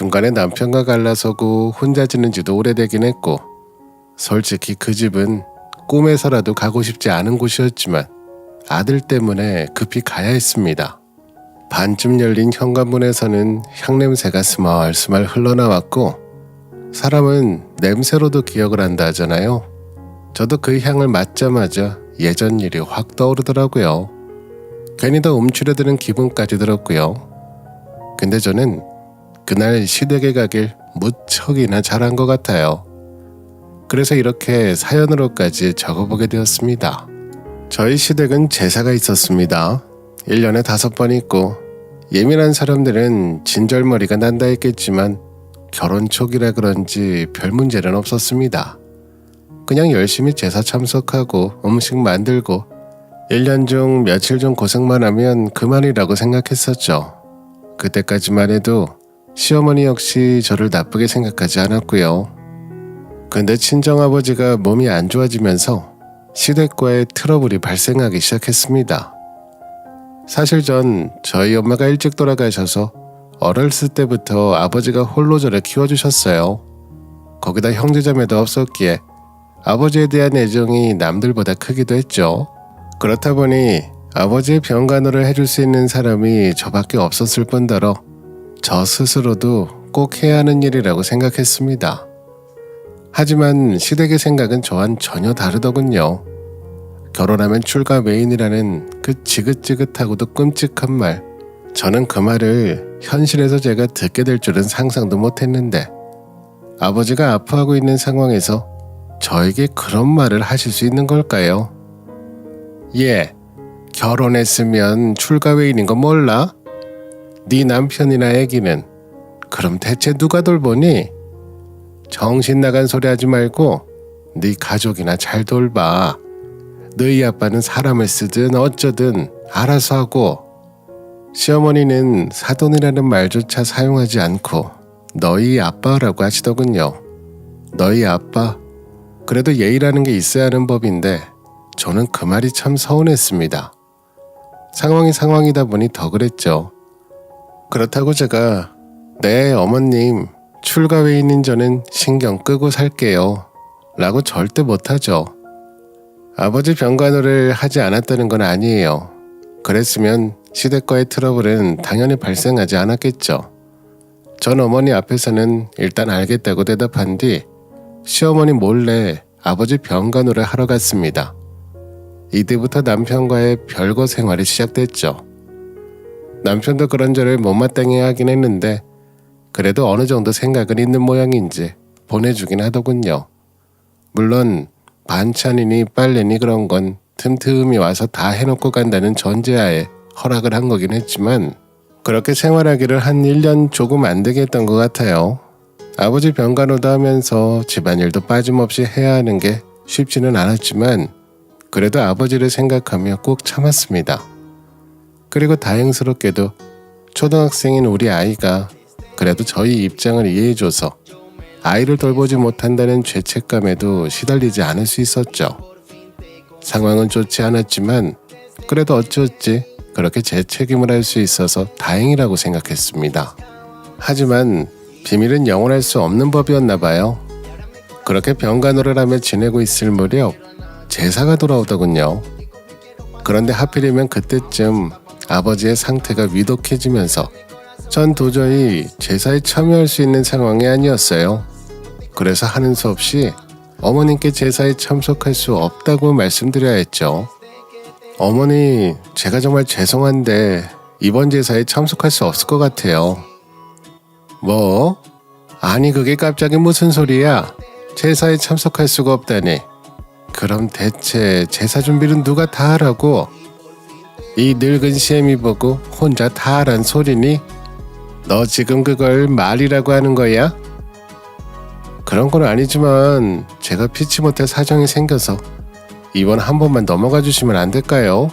중간에 남편과 갈라서고 혼자 지는 지도 오래되긴 했고 솔직히 그 집은 꿈에서라도 가고 싶지 않은 곳이었지만 아들 때문에 급히 가야 했습니다. 반쯤 열린 현관문에서는 향냄새가 스멀스멀 흘러나왔고 사람은 냄새로도 기억을 한다 하잖아요. 저도 그 향을 맡자마자 예전 일이 확 떠오르더라고요. 괜히 더 움츠려드는 기분까지 들었고요. 근데 저는 그날 시댁에 가길 무척이나 잘한 것 같아요. 그래서 이렇게 사연으로까지 적어보게 되었습니다. 저희 시댁은 제사가 있었습니다. 1년에 다섯 번 있고 예민한 사람들은 진절머리가 난다 했겠지만 결혼 초기라 그런지 별 문제는 없었습니다. 그냥 열심히 제사 참석하고 음식 만들고 1년 중 며칠 좀 고생만 하면 그만이라고 생각했었죠. 그때까지만 해도 시어머니 역시 저를 나쁘게 생각하지 않았고요. 근데 친정아버지가 몸이 안 좋아지면서 시댁과의 트러블이 발생하기 시작했습니다. 사실 전 저희 엄마가 일찍 돌아가셔서 어렸을 때부터 아버지가 홀로 저를 키워주셨어요. 거기다 형제자매도 없었기에 아버지에 대한 애정이 남들보다 크기도 했죠. 그렇다 보니 아버지의 병간호를 해줄 수 있는 사람이 저밖에 없었을 뿐더러 저 스스로도 꼭 해야 하는 일이라고 생각했습니다. 하지만 시댁의 생각은 저와는 전혀 다르더군요. 결혼하면 출가 메인이라는 그 지긋지긋하고도 끔찍한 말. 저는 그 말을 현실에서 제가 듣게 될 줄은 상상도 못했는데 아버지가 아파하고 있는 상황에서 저에게 그런 말을 하실 수 있는 걸까요? 예, 결혼했으면 출가 외인인 거 몰라? 네 남편이나 애기는 그럼 대체 누가 돌보니? 정신 나간 소리 하지 말고 네 가족이나 잘 돌봐. 너희 아빠는 사람을 쓰든 어쩌든 알아서 하고 시어머니는 사돈이라는 말조차 사용하지 않고 너희 아빠라고 하시더군요. 너희 아빠. 그래도 예의라는 게 있어야 하는 법인데 저는 그 말이 참 서운했습니다. 상황이 상황이다 보니 더 그랬죠. 그렇다고 제가 네 어머님 출가 외인인 저는 신경 끄고 살게요. 라고 절대 못하죠. 아버지 병간호를 하지 않았다는 건 아니에요. 그랬으면 시댁과의 트러블은 당연히 발생하지 않았겠죠. 전 어머니 앞에서는 일단 알겠다고 대답한 뒤 시어머니 몰래 아버지 병간호를 하러 갔습니다. 이때부터 남편과의 별거 생활이 시작됐죠. 남편도 그런 저를 못마땅해 하긴 했는데 그래도 어느 정도 생각은 있는 모양인지 보내주긴 하더군요. 물론 반찬이니 빨래니 그런 건 틈틈이 와서 다 해놓고 간다는 전제하에 허락을 한 거긴 했지만 그렇게 생활하기를 한 1년 조금 안 되게 했던 것 같아요. 아버지 병간호도 하면서 집안일도 빠짐없이 해야 하는 게 쉽지는 않았지만 그래도 아버지를 생각하며 꼭 참았습니다. 그리고 다행스럽게도 초등학생인 우리 아이가 그래도 저희 입장을 이해해줘서 아이를 돌보지 못한다는 죄책감에도 시달리지 않을 수 있었죠. 상황은 좋지 않았지만 그래도 어찌어찌 그렇게 제 책임을 할 수 있어서 다행이라고 생각했습니다. 하지만 비밀은 영원할 수 없는 법이었나 봐요. 그렇게 병간호를 하며 지내고 있을 무렵 제사가 돌아오더군요. 그런데 하필이면 그때쯤 아버지의 상태가 위독해지면서 전 도저히 제사에 참여할 수 있는 상황이 아니었어요. 그래서 하는 수 없이 어머님께 제사에 참석할 수 없다고 말씀드려야 했죠. 어머니, 제가 정말 죄송한데 이번 제사에 참석할 수 없을 것 같아요. 뭐? 아니 그게 갑자기 무슨 소리야? 제사에 참석할 수가 없다니. 그럼 대체 제사 준비는 누가 다 하라고? 이 늙은 시애미 보고 혼자 다 하란 소리니? 너 지금 그걸 말이라고 하는 거야? 그런 건 아니지만 제가 피치 못할 사정이 생겨서 이번 한 번만 넘어가 주시면 안 될까요?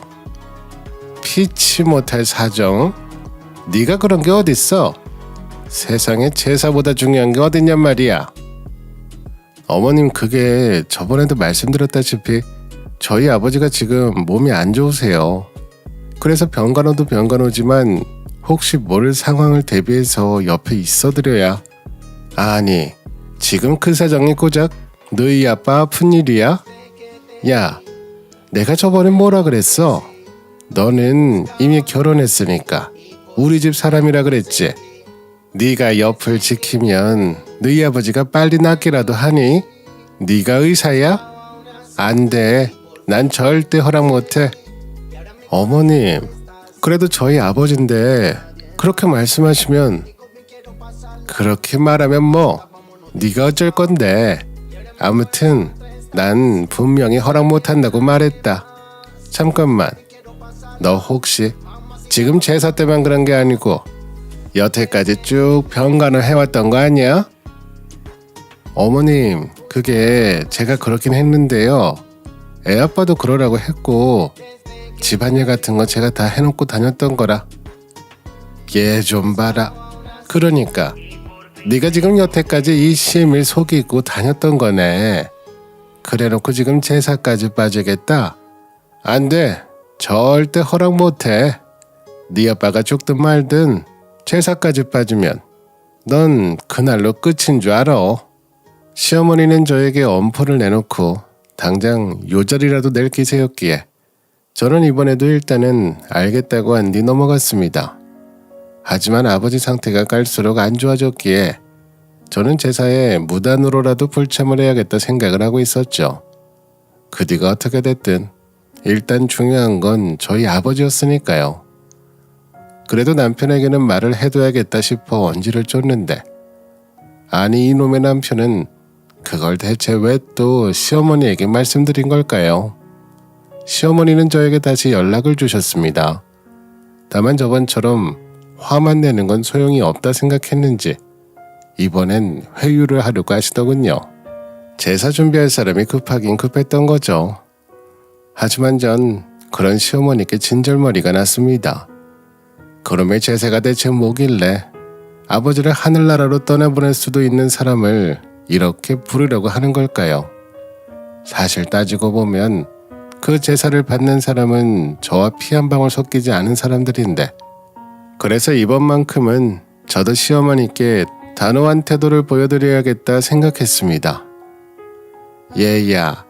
피치 못할 사정? 네가 그런 게 어딨어? 세상에 제사보다 중요한 게 어딨냔 말이야. 어머님 그게 저번에도 말씀드렸다시피 저희 아버지가 지금 몸이 안 좋으세요. 그래서 병간호도 병간호지만 혹시 모를 상황을 대비해서 옆에 있어드려야 아니 지금 그 사정이 고작 너희 아빠 아픈 일이야? 야 내가 저번에 뭐라 그랬어? 너는 이미 결혼했으니까 우리 집 사람이라 그랬지. 네가 옆을 지키면 너희 아버지가 빨리 낫기라도 하니? 네가 의사야? 안 돼. 난 절대 허락 못해. 어머님, 그래도 저희 아버지인데 그렇게 말씀하시면 그렇게 말하면 뭐 네가 어쩔 건데. 아무튼 난 분명히 허락 못한다고 말했다. 잠깐만. 너 혹시 지금 제사 때만 그런 게 아니고 여태까지 쭉 병간을 해왔던 거 아니야? 어머님, 그게 제가 그렇긴 했는데요. 애 아빠도 그러라고 했고 집안일 같은 거 제가 다 해놓고 다녔던 거라. 얘 좀 봐라. 그러니까 네가 지금 여태까지 이 시임을 속이고 다녔던 거네. 그래놓고 지금 제사까지 빠지겠다. 안 돼. 절대 허락 못해. 네 아빠가 죽든 말든 제사까지 빠지면 넌 그날로 끝인 줄 알아. 시어머니는 저에게 엄포를 내놓고 당장 요절이라도 낼 기세였기에 저는 이번에도 일단은 알겠다고 한 뒤 넘어갔습니다. 하지만 아버지 상태가 갈수록 안 좋아졌기에 저는 제사에 무단으로라도 불참을 해야겠다 생각을 하고 있었죠. 그 뒤가 어떻게 됐든 일단 중요한 건 저희 아버지였으니까요. 그래도 남편에게는 말을 해둬야겠다 싶어 언지를 쫓는데 아니 이놈의 남편은 그걸 대체 왜 또 시어머니에게 말씀드린 걸까요? 시어머니는 저에게 다시 연락을 주셨습니다. 다만 저번처럼 화만 내는 건 소용이 없다 생각했는지 이번엔 회유를 하려고 하시더군요. 제사 준비할 사람이 급하긴 급했던 거죠. 하지만 전 그런 시어머니께 진절머리가 났습니다. 그놈의 제사가 대체 뭐길래 아버지를 하늘나라로 떠나보낼 수도 있는 사람을 이렇게 부르려고 하는 걸까요? 사실 따지고 보면 그 제사를 받는 사람은 저와 피 한 방울 섞이지 않은 사람들인데 그래서 이번만큼은 저도 시어머니께 단호한 태도를 보여드려야겠다 생각했습니다. 얘야,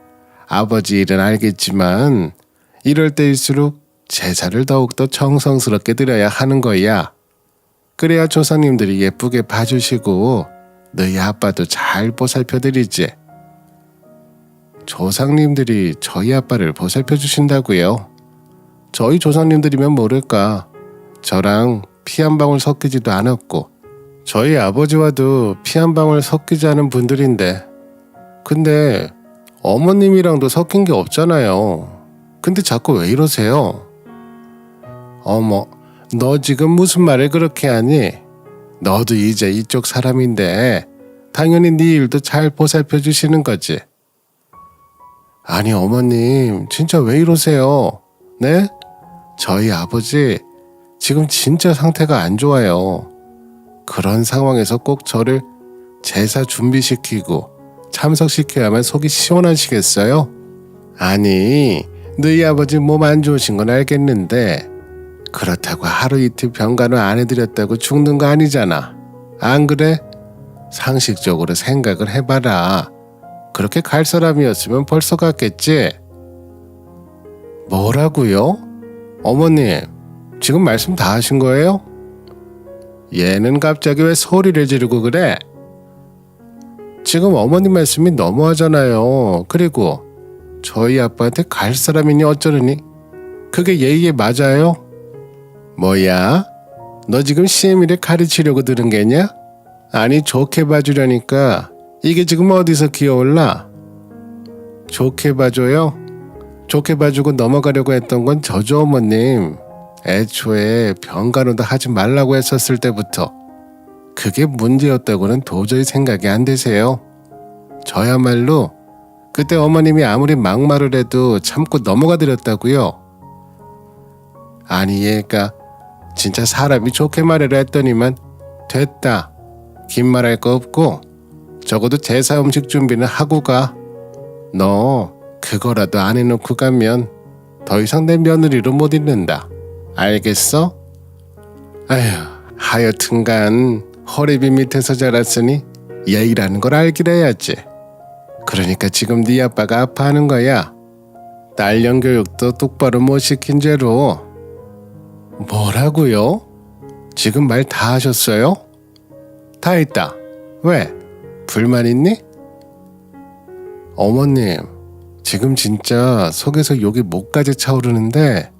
아버지 일은 알겠지만 이럴 때일수록 제사를 더욱더 정성스럽게 드려야 하는 거야. 그래야 조상님들이 예쁘게 봐주시고 너희 아빠도 잘 보살펴드리지. 조상님들이 저희 아빠를 보살펴 주신다고요. 저희 조상님들이면 모를까. 저랑 피 한 방울 섞이지도 않았고 저희 아버지와도 피 한 방울 섞이지 않은 분들인데 근데 어머님이랑도 섞인 게 없잖아요. 근데 자꾸 왜 이러세요? 어머, 너 지금 무슨 말을 그렇게 하니? 너도 이제 이쪽 사람인데 당연히 네 일도 잘 보살펴 주시는 거지. 아니 어머님 진짜 왜 이러세요? 네? 저희 아버지 지금 진짜 상태가 안 좋아요. 그런 상황에서 꼭 저를 제사 준비시키고 참석시켜야만 속이 시원하시겠어요? 아니 너희 아버지 몸 안 좋으신 건 알겠는데 그렇다고 하루 이틀 병간호 안 해드렸다고 죽는 거 아니잖아. 안 그래? 상식적으로 생각을 해봐라. 그렇게 갈 사람이었으면 벌써 갔겠지? 뭐라고요? 어머님, 지금 말씀 다 하신 거예요? 얘는 갑자기 왜 소리를 지르고 그래? 지금 어머님 말씀이 너무하잖아요. 그리고 저희 아빠한테 갈 사람이니 어쩌느니? 그게 예의에 맞아요? 뭐야? 너 지금 시애미를 가르치려고 들은 게냐? 아니 좋게 봐주려니까 이게 지금 어디서 기어올라? 좋게 봐줘요? 좋게 봐주고 넘어가려고 했던 건 저죠 어머님. 애초에 병간호도 하지 말라고 했었을 때부터 그게 문제였다고는 도저히 생각이 안 되세요. 저야말로 그때 어머님이 아무리 막말을 해도 참고 넘어가 드렸다고요. 아니 얘가 진짜 사람이 좋게 말해라 했더니만 됐다. 긴 말할 거 없고 적어도 제사 음식 준비는 하고 가. 너 그거라도 안 해놓고 가면 더 이상 내 며느리로 못 있는다. 알겠어? 아휴, 하여튼간 허리비 밑에서 자랐으니 예의라는 걸 알길 해야지. 그러니까 지금 네 아빠가 아파하는 거야. 딸년 교육도 똑바로 못 시킨 죄로. 뭐라고요? 지금 말 다 하셨어요? 다 했다. 왜? 불만 있니? 어머님, 지금 진짜 속에서 욕이 목까지 차오르는데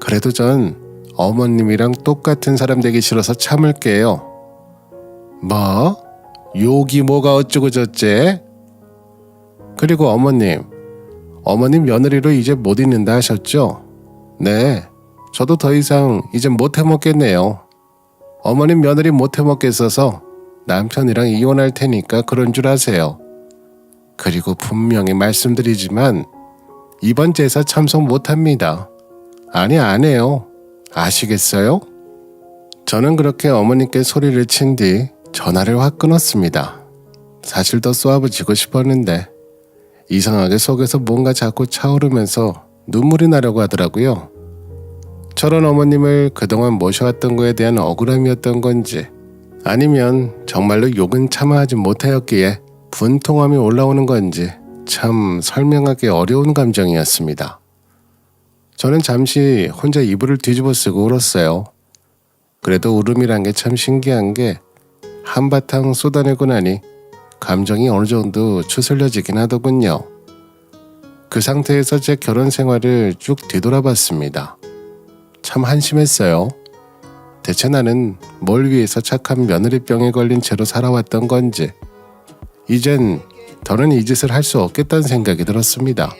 그래도 전 어머님이랑 똑같은 사람 되기 싫어서 참을게요. 뭐? 욕이 뭐가 어쩌고 저째? 그리고 어머님, 어머님 며느리로 이제 못 있는다 하셨죠? 네, 저도 더 이상 이제 못 해먹겠네요. 어머님 며느리 못 해먹겠어서 남편이랑 이혼할 테니까 그런 줄 아세요. 그리고 분명히 말씀드리지만 이번 제사 참석 못 합니다. 아니 안 해요. 아시겠어요? 저는 그렇게 어머니께 소리를 친 뒤 전화를 확 끊었습니다. 사실 더 쏘아붙이고 싶었는데 이상하게 속에서 뭔가 자꾸 차오르면서 눈물이 나려고 하더라고요. 저런 어머님을 그동안 모셔왔던 거에 대한 억울함이었던 건지 아니면 정말로 욕은 참아하지 못하였기에 분통함이 올라오는 건지 참 설명하기 어려운 감정이었습니다. 저는 잠시 혼자 이불을 뒤집어 쓰고 울었어요. 그래도 울음이란 게 참 신기한 게 한바탕 쏟아내고 나니 감정이 어느 정도 추슬려지긴 하더군요. 그 상태에서 제 결혼 생활을 쭉 뒤돌아봤습니다. 참 한심했어요. 대체 나는 뭘 위해서 착한 며느리병에 걸린 채로 살아왔던 건지, 이젠 더는 이 짓을 할 수 없겠다는 생각이 들었습니다.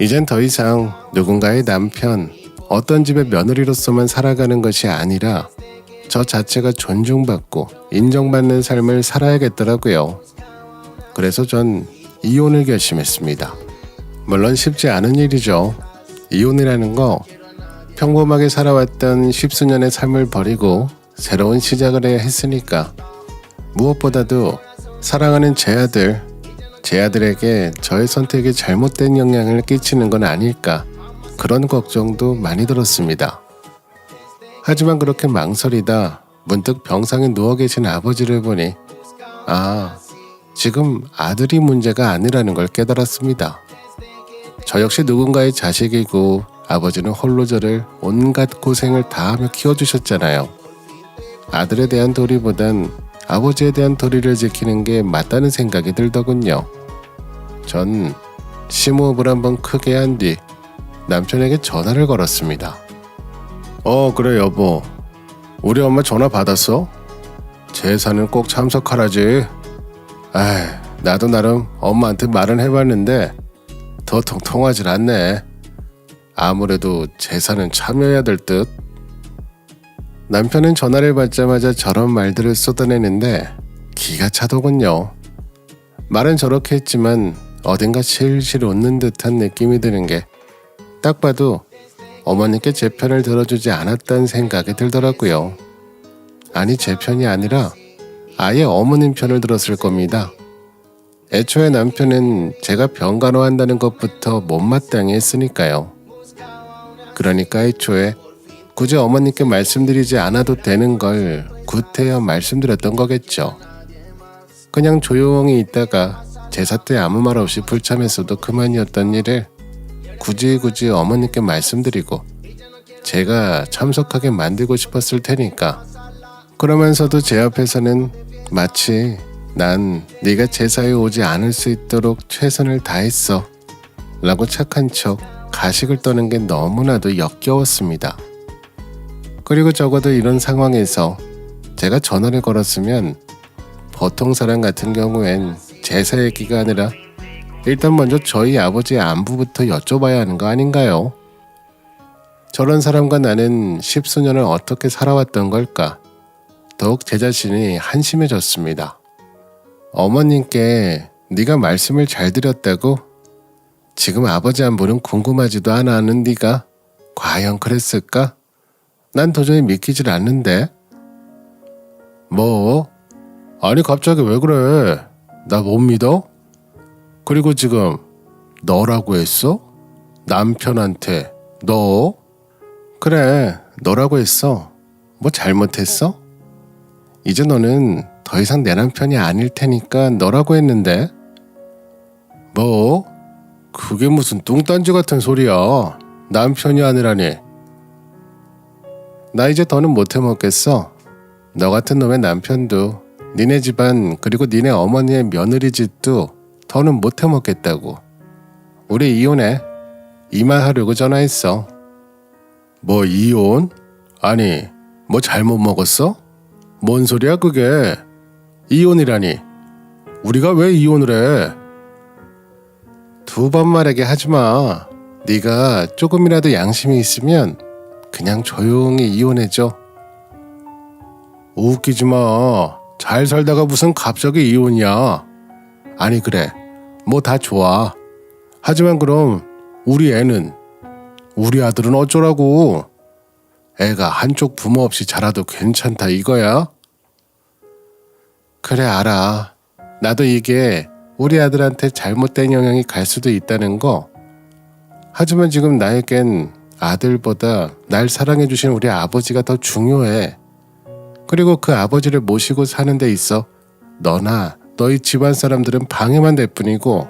이젠 더 이상 누군가의 남편, 어떤 집의 며느리로서만 살아가는 것이 아니라 저 자체가 존중받고 인정받는 삶을 살아야겠더라고요. 그래서 전 이혼을 결심했습니다. 물론 쉽지 않은 일이죠. 이혼이라는 거 평범하게 살아왔던 십수년의 삶을 버리고 새로운 시작을 해야 했으니까 무엇보다도 사랑하는 제 아들, 제 아들에게 저의 선택이 잘못된 영향을 끼치는 건 아닐까 그런 걱정도 많이 들었습니다. 하지만 그렇게 망설이다 문득 병상에 누워 계신 아버지를 보니 아, 지금 아들이 문제가 아니라는 걸 깨달았습니다. 저 역시 누군가의 자식이고 아버지는 홀로 저를 온갖 고생을 다하며 키워주셨잖아요. 아들에 대한 도리보단 아버지에 대한 도리를 지키는 게 맞다는 생각이 들더군요. 전 심호흡을 한번 크게 한 뒤 남편에게 전화를 걸었습니다. 어, 그래 여보. 우리 엄마 전화 받았어? 제사는 꼭 참석하라지. 아이, 나도 나름 엄마한테 말은 해봤는데 더 통통하질 않네. 아무래도 제사는 참여해야 될 듯. 남편은 전화를 받자마자 저런 말들을 쏟아내는데 기가 차더군요. 말은 저렇게 했지만 어딘가 실실 웃는 듯한 느낌이 드는 게 딱 봐도 어머니께 제 편을 들어주지 않았다는 생각이 들더라고요. 아니 제 편이 아니라 아예 어머님 편을 들었을 겁니다. 애초에 남편은 제가 병간호한다는 것부터 못마땅히 했으니까요. 그러니까 애초에 굳이 어머니께 말씀드리지 않아도 되는 걸 구태여 말씀드렸던 거겠죠. 그냥 조용히 있다가 제사 때 아무 말 없이 불참했어도 그만이었던 일을 굳이 굳이 어머니께 말씀드리고 제가 참석하게 만들고 싶었을 테니까 그러면서도 제 앞에서는 마치 난 네가 제사에 오지 않을 수 있도록 최선을 다했어 라고 착한 척 가식을 떠는 게 너무나도 역겨웠습니다. 그리고 적어도 이런 상황에서 제가 전화를 걸었으면 보통 사람 같은 경우엔 제사 얘기가 아니라 일단 먼저 저희 아버지의 안부부터 여쭤봐야 하는 거 아닌가요? 저런 사람과 나는 십수년을 어떻게 살아왔던 걸까? 더욱 제 자신이 한심해졌습니다. 어머님께 네가 말씀을 잘 드렸다고? 지금 아버지 안부는 궁금하지도 않아 하는 네가 과연 그랬을까? 난 도저히 믿기질 않는데. 뭐? 아니 갑자기 왜 그래? 나 못 믿어? 그리고 지금 너라고 했어? 남편한테 너? 그래 너라고 했어. 뭐 잘못했어? 이제 너는 더 이상 내 남편이 아닐 테니까 너라고 했는데. 뭐? 그게 무슨 뚱딴지 같은 소리야. 남편이 아니라니. 나 이제 더는 못해 먹겠어. 너 같은 놈의 남편도 니네 집안 그리고 니네 어머니의 며느리 짓도 더는 못해 먹겠다고. 우리 이혼해. 이만하려고 전화했어. 뭐 이혼? 아니, 뭐 잘못 먹었어? 뭔 소리야 그게? 이혼이라니. 우리가 왜 이혼을 해? 두 번 말하게 하지 마. 네가 조금이라도 양심이 있으면 그냥 조용히 이혼해줘. 웃기지 마. 잘 살다가 무슨 갑자기 이혼이야. 아니 그래. 뭐 다 좋아. 하지만 그럼 우리 애는 우리 아들은 어쩌라고? 애가 한쪽 부모 없이 자라도 괜찮다 이거야? 그래 알아. 나도 이게 우리 아들한테 잘못된 영향이 갈 수도 있다는 거. 하지만 지금 나에겐 아들보다 날 사랑해주신 우리 아버지가 더 중요해. 그리고 그 아버지를 모시고 사는 데 있어 너나 너희 집안 사람들은 방해만 될 뿐이고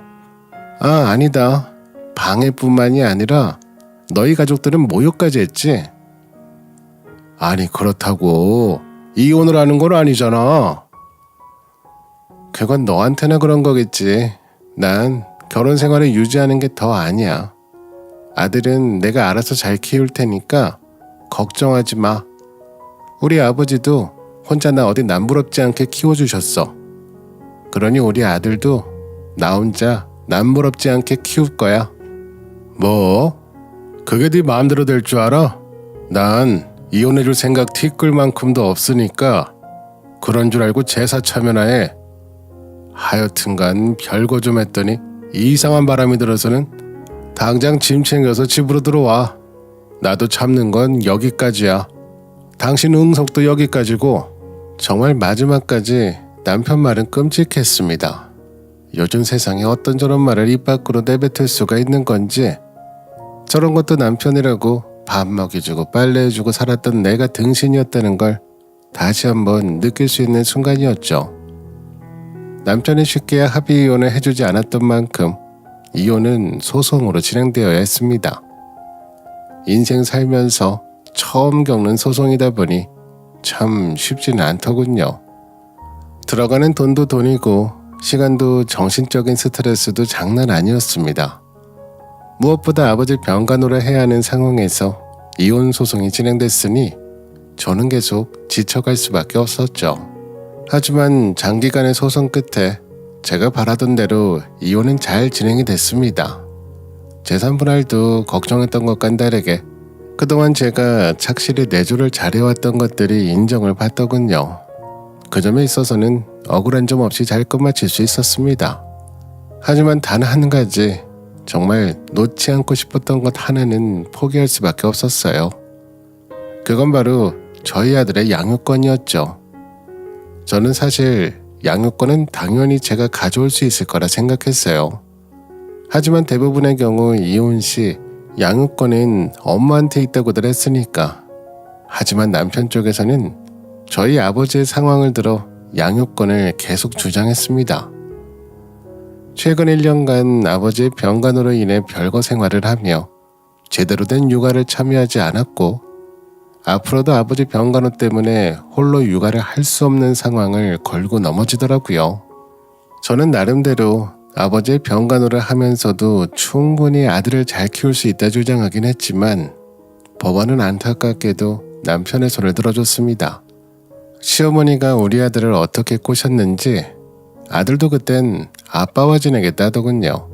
아 아니다 방해뿐만이 아니라 너희 가족들은 모욕까지 했지 아니 그렇다고 이혼을 하는 건 아니잖아 그건 너한테나 그런 거겠지 난 결혼 생활을 유지하는 게 더 아니야 아들은 내가 알아서 잘 키울 테니까 걱정하지 마 우리 아버지도 혼자 나 어디 남부럽지 않게 키워주셨어. 그러니 우리 아들도 나 혼자 남부럽지 않게 키울 거야. 뭐? 그게 네 마음대로 될 줄 알아? 난 이혼해줄 생각 티끌 만큼도 없으니까 그런 줄 알고 제사 참여나해. 하여튼간 별거 좀 했더니 이상한 바람이 들어서는 당장 짐 챙겨서 집으로 들어와. 나도 참는 건 여기까지야. 당신 응석도 여기까지고 정말 마지막까지 남편 말은 끔찍했습니다. 요즘 세상에 어떤 저런 말을 입 밖으로 내뱉을 수가 있는 건지 저런 것도 남편이라고 밥 먹여주고 빨래해주고 살았던 내가 등신이었다는 걸 다시 한번 느낄 수 있는 순간이었죠. 남편이 쉽게 합의 이혼을 해주지 않았던 만큼 이혼은 소송으로 진행되어야 했습니다. 인생 살면서 처음 겪는 소송이다 보니 참 쉽지는 않더군요. 들어가는 돈도 돈이고 시간도 정신적인 스트레스도 장난 아니었습니다. 무엇보다 아버지 병간호를 해야 하는 상황에서 이혼 소송이 진행됐으니 저는 계속 지쳐갈 수밖에 없었죠. 하지만 장기간의 소송 끝에 제가 바라던 대로 이혼은 잘 진행이 됐습니다. 재산 분할도 걱정했던 것과는 다르게 그동안 제가 착실히 내조를 잘해왔던 것들이 인정을 받더군요. 그 점에 있어서는 억울한 점 없이 잘 끝마칠 수 있었습니다. 하지만 단 한 가지 정말 놓지 않고 싶었던 것 하나는 포기할 수밖에 없었어요. 그건 바로 저희 아들의 양육권이었죠. 저는 사실 양육권은 당연히 제가 가져올 수 있을 거라 생각했어요. 하지만 대부분의 경우 이혼 시 양육권은 엄마한테 있다고들 했으니까. 하지만 남편 쪽에서는 저희 아버지의 상황을 들어 양육권을 계속 주장했습니다. 최근 1년간 아버지의 병간호로 인해 별거 생활을 하며 제대로 된 육아를 참여하지 않았고 앞으로도 아버지 병간호 때문에 홀로 육아를 할 수 없는 상황을 걸고 넘어지더라고요. 저는 나름대로 아버지의 병간호를 하면서도 충분히 아들을 잘 키울 수 있다 주장하긴 했지만 법원은 안타깝게도 남편의 손을 들어줬습니다. 시어머니가 우리 아들을 어떻게 꼬셨는지 아들도 그땐 아빠와 지내겠다 더군요.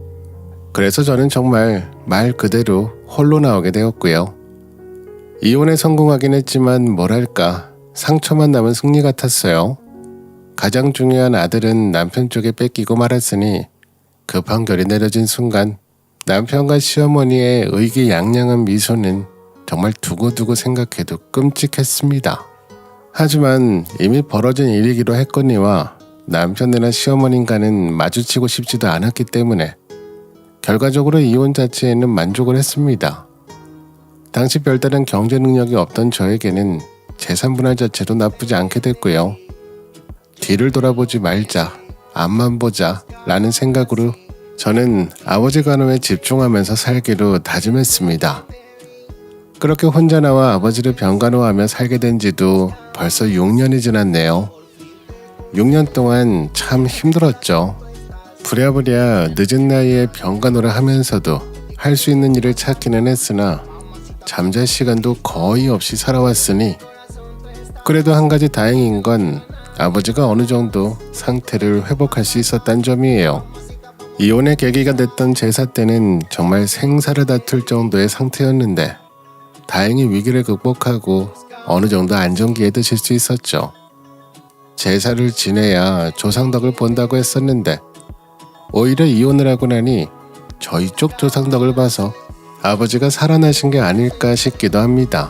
그래서 저는 정말 말 그대로 홀로 나오게 되었고요. 이혼에 성공하긴 했지만 뭐랄까 상처만 남은 승리 같았어요. 가장 중요한 아들은 남편 쪽에 뺏기고 말았으니 그 판결이 내려진 순간 남편과 시어머니의 의기양양한 미소는 정말 두고두고 생각해도 끔찍했습니다. 하지만 이미 벌어진 일이기로 했거니와 남편이나 시어머님과는 마주치고 싶지도 않았기 때문에 결과적으로 이혼 자체에는 만족을 했습니다. 당시 별다른 경제 능력이 없던 저에게는 재산 분할 자체도 나쁘지 않게 됐고요. 뒤를 돌아보지 말자, 앞만 보자 라는 생각으로 저는 아버지 간호에 집중하면서 살기로 다짐했습니다. 그렇게 혼자 나와 아버지를 병간호하며 살게 된 지도 벌써 6년이 지났네요. 6년 동안 참 힘들었죠. 부랴부랴 늦은 나이에 병간호를 하면서도 할 수 있는 일을 찾기는 했으나 잠잘 시간도 거의 없이 살아왔으니 그래도 한 가지 다행인 건 아버지가 어느 정도 상태를 회복할 수 있었단 점이에요. 이혼의 계기가 됐던 제사 때는 정말 생사를 다툴 정도의 상태였는데 다행히 위기를 극복하고 어느 정도 안정기에 드실 수 있었죠. 제사를 지내야 조상덕을 본다고 했었는데 오히려 이혼을 하고 나니 저희 쪽 조상덕을 봐서 아버지가 살아나신 게 아닐까 싶기도 합니다.